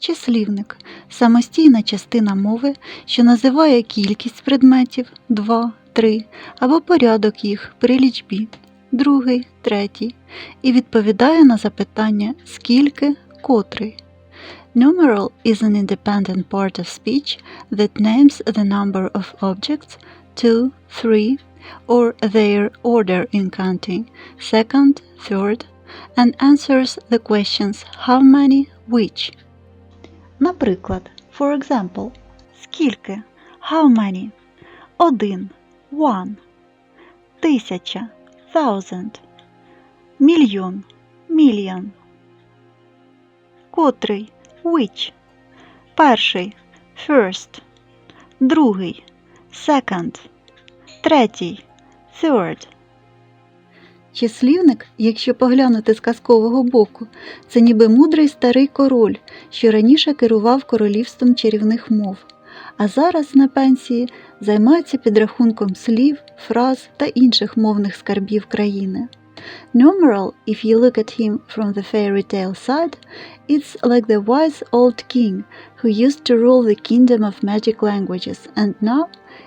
Числівник самостійна частина мови, що називає кількість предметів 2, 3 або порядок їх при лічбі другий, третій і відповідає на запитання скільки, котрий. Numeral is an independent part of speech that names the number of objects 2, 3 or their order in counting second, third and answers the questions how many, which. Наприклад, for example, скільки, how many, один, one, тисяча, thousand, мільйон, million. Котрий, which, перший, first, другий, second, третій, third. Числівник, якщо поглянути з казкового боку, це ніби мудрий старий король, що раніше керував королівством чарівних мов, а зараз на пенсії займається підрахунком слів, фраз та інших мовних скарбів країни. Numeral, if you look at him from the fairy tale side, it's like the wise old king who used to rule the kingdom of magic languages and now,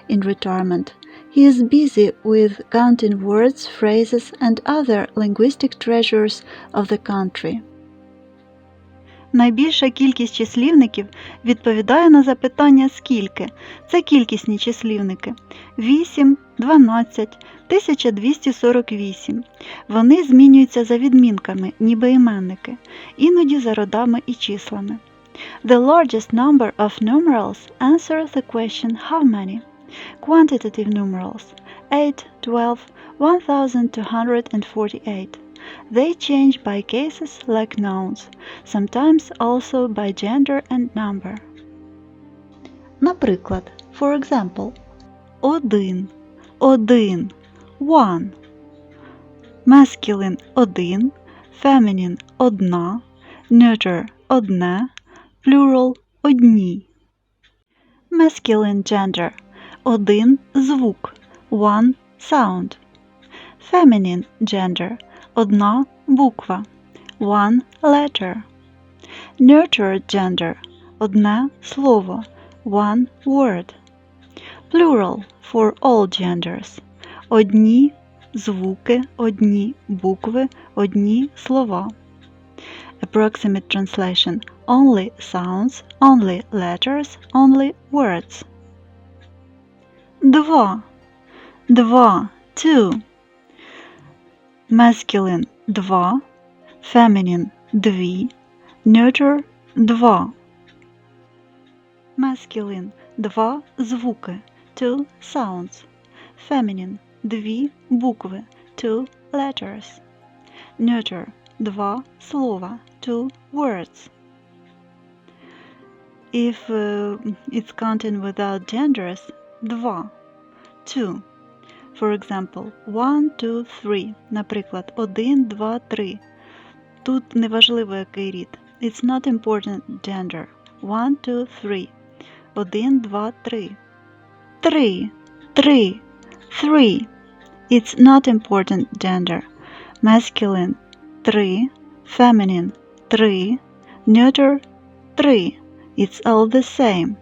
in retirement, he is busy with counting words, phrases, and other linguistic treasures of the country. Найбільша кількість числівників відповідає на запитання скільки. Це кількісні числівники 8, 12, 1248. Вони змінюються за відмінками, ніби іменники, іноді за родами і числами. The largest number of numerals answer the question how many. Quantitative numerals 8, 12, 1248. They change by cases like nouns, sometimes also by gender and number. Наприклад, for example, один, один, one. Masculine один, feminine одна, neuter одне, plural одні. Masculine gender один звук, one sound. Feminine gender одна буква, one letter. Nurtured gender одне слово, one word. Plural for all genders одні звуки, одні букви, одні слова. Approximate translation only sounds, only letters, only words. Два. Два. Two. Masculine – два. Feminine – дві. Neuter – два. Masculine – два звуки. Two sounds. Feminine – дві букви. Two letters. Neuter – два слова. Two words. If uh, it's counting without genders, два. Two. For example, one, two, three. Наприклад, один, два, три. Тут неважливо який рід. It's not important gender. One, two, three. Один, два, три. Три. Три. Three. It's not important gender. Masculine три. Feminine три. Neuter три. It's all the same.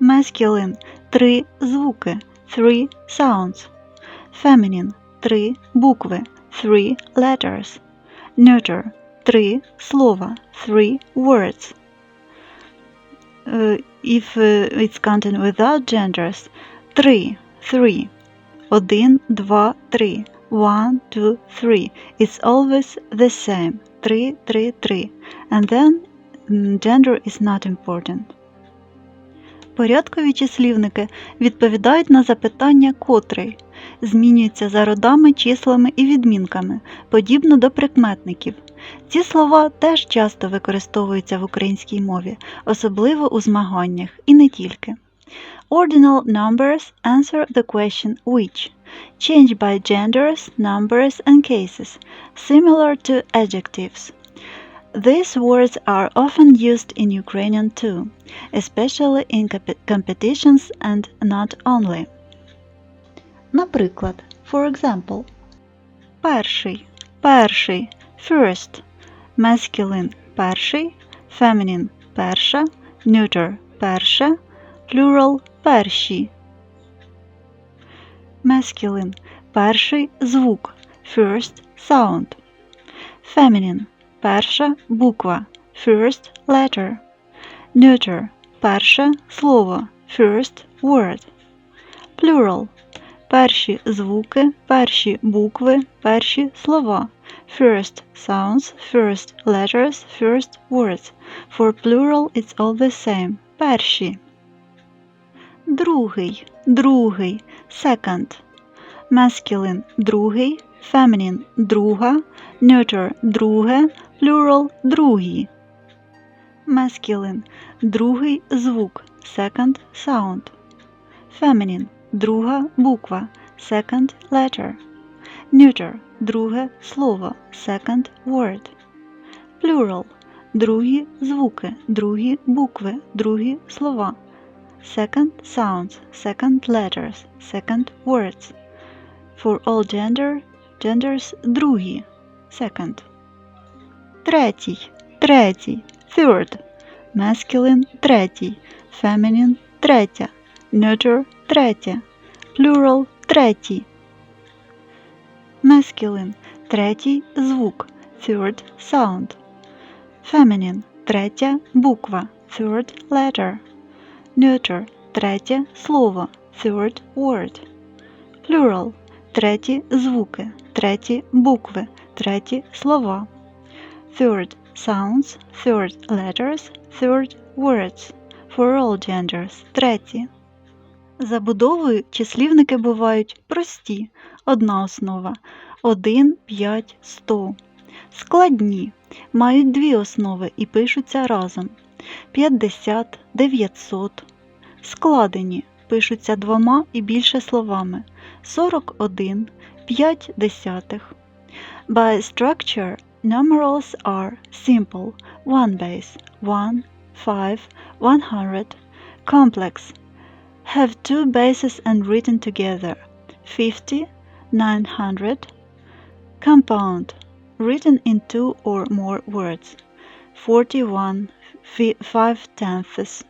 Masculine три звуки. Three sounds. Feminine три букви. Three letters. Neuter три слова. Three words. Uh, if uh, it's content without genders, три. Three. Один, два, три. One, two, three. It's always the same. Три, три, три. And then mm, gender is not important. Порядкові числівники відповідають на запитання котрий, змінюються за родами, числами і відмінками, подібно до прикметників. Ці слова теж часто використовуються в українській мові, особливо у змаганнях і не тільки. Ordinal numbers answer the question which, change by genders, numbers and cases, similar to adjectives. These words are often used in Ukrainian too, especially in compe- competitions and not only. Наприклад, for example, перший, перший, first, masculine, перший, feminine, перша, neuter перше, plural перші. Masculine перший звук, first sound. Feminine перша буква, first letter. Neuter перше слово, first word. Plural перші звуки, перші букви, перші слова. First sounds, first letters, first words. For plural it's all the same. Перші. Другий, другий, second. Masculine другий, feminine друга, neuter друге, plural другі. Masculine другий звук, second sound. Feminine друга буква, second letter. Neuter друге слово, second word. Plural другі звуки, другі букви, другі слова. Second sounds, second letters, second words. For all gender, genders другі, second. Третій, третій, third. Masculine третій, feminine третя, neuter третя, plural третій. Masculine третій звук, third sound. Feminine третя буква, third letter. Neuter третє слово, third word. Plural треті звуки, треті букви, треті слова. Third sounds, third letters, third words. For all genders треті. Забудовою числівники бувають прості. Одна основа 1, 5, 100. Складні мають дві основи і пишуться разом 50, 900. Складені пишуться двома і більше словами 41, 5 десятих. By structure, numerals are simple, one base, 1, 5, 100, complex, have two bases and written together, 50, 900, compound, written in two or more words, 41, 5 tenths.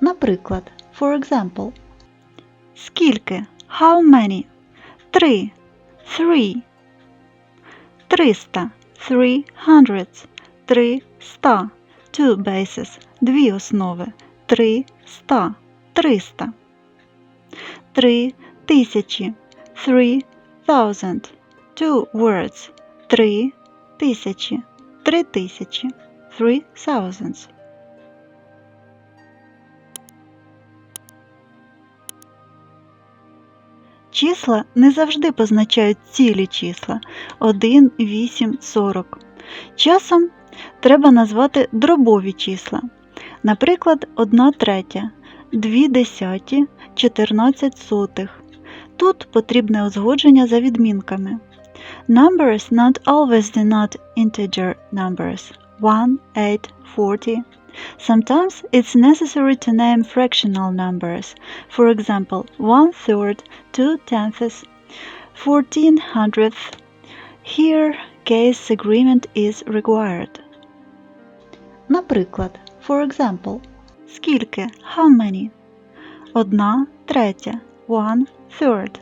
Наприклад, for example, скільки, how many, три, three, Триста, three hundreds, три ста, two bases, дві основи, три ста, триста, три тисячі, three thousand, two words, три тисячі, три тисячі, three thousands. Числа не завжди позначають цілі числа 1, 8, 40. Часом треба назвати дробові числа. Наприклад, 1 третя, 2 десяті, 14 сотих. Тут потрібне узгодження за відмінками. Numbers not always denote integer numbers 1, 8, 40. Sometimes it's necessary to name fractional numbers, for example, one third, two tenths, fourteen hundredth. Here, case agreement is required. Наприклад, for example, скільки, how many? Одна третя, one third.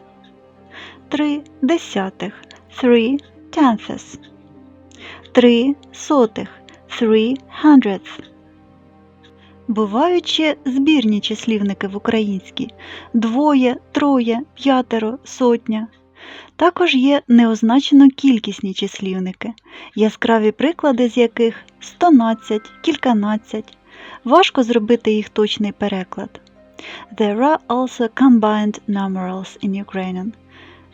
Три десятих, three tenths. Три сотих, three hundredths. Бувають ще збірні числівники в українській двоє, троє, п'ятеро, сотня. Також є неозначено кількісні числівники, яскраві приклади з яких стонадцять, кільканадцять. Важко зробити їх точний переклад. There are also combined numerals in Ukrainian.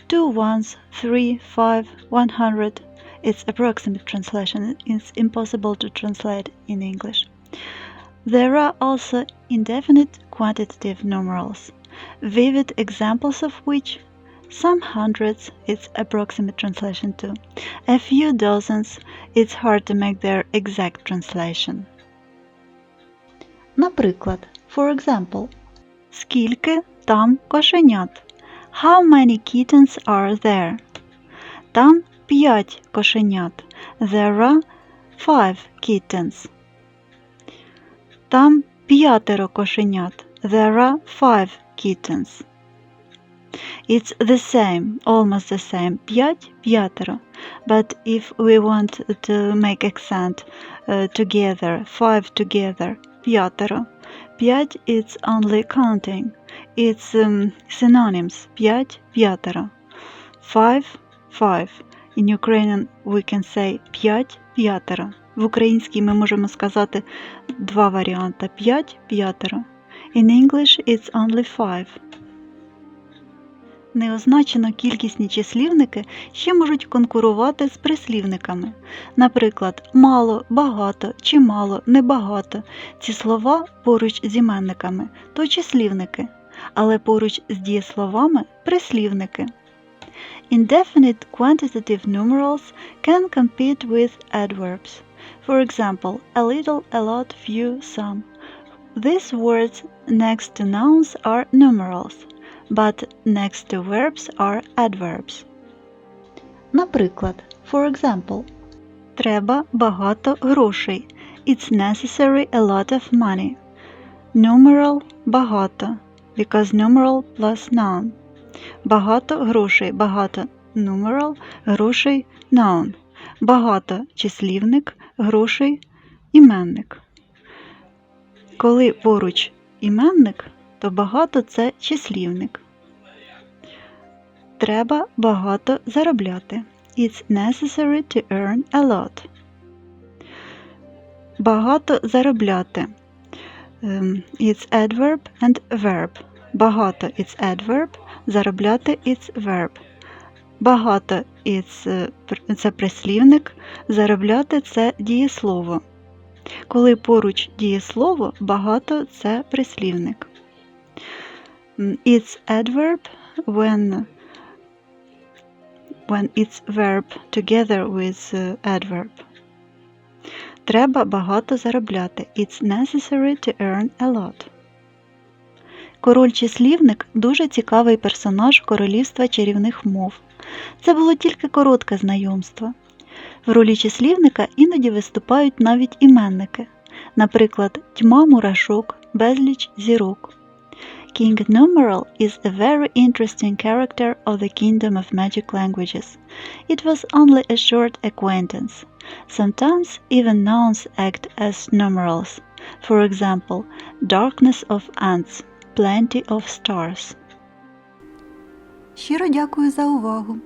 Two ones, three, five, one hundred. Its approximate translation is impossible to translate in English. There are also indefinite quantitative numerals, vivid examples of which some hundreds its approximate translation to, a few dozens it's hard to make their exact translation. Наприклад, for example, скільки там кошенят? How many kittens are there? Там п'ять кошенят. There are five kittens. Там п'ятеро кошенят. There are five kittens. It's the same, almost the same. П'ять, п'ятеро. But if we want to make accent uh, together, five together, п'ятеро. П'ять it's only counting. It's um, synonyms. П'ять, п'ятеро. Five, five. In Ukrainian we can say п'ять, п'ятеро. В українській ми можемо сказати два варіанти. П'ять, п'ятеро. In English it's only five. Неозначено кількісні числівники ще можуть конкурувати з прислівниками. Наприклад, мало, багато, чимало, небагато. Ці слова поруч з іменниками то числівники, але поруч з дієсловами прислівники. Indefinite quantitative numerals can compete with adverbs. For example, a little, a lot, few, some. These words next to nouns are numerals, but next to verbs are adverbs. Наприклад, for example, треба багато грошей. It's necessary a lot of money. Numeral багато, because numeral plus noun. Багато грошей, багато numeral, грошей noun. Багато числівник, грошей іменник. Коли поруч іменник, то багато це числівник. Треба багато заробляти. It's necessary to earn a lot. Багато заробляти. Ем, It's adverb and verb. Багато it's adverb, заробляти it's verb. Багато е, це прислівник, заробляти це дієслово. Коли поруч дієслово, багато це прислівник. It's adverb when, when it's verb together with е, adverb. Треба багато заробляти. It's necessary to earn a lot. Король-числівник дуже цікавий персонаж королівства чарівних мов. Це було тільки коротке знайомство. В ролі числівника іноді виступають навіть іменники, наприклад, тьма мурашок, безліч зірок. King Numeral is a very interesting character of the Kingdom of Magic Languages. It was only a short acquaintance. Sometimes even nouns act as numerals. For example, darkness of ants, plenty of stars. Щиро дякую за увагу.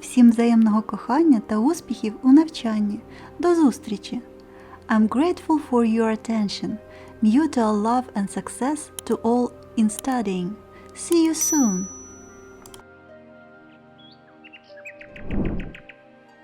Всім взаємного кохання та успіхів у навчанні. До зустрічі! I'm grateful for your attention. Mutual love and success to all in studying. See you soon!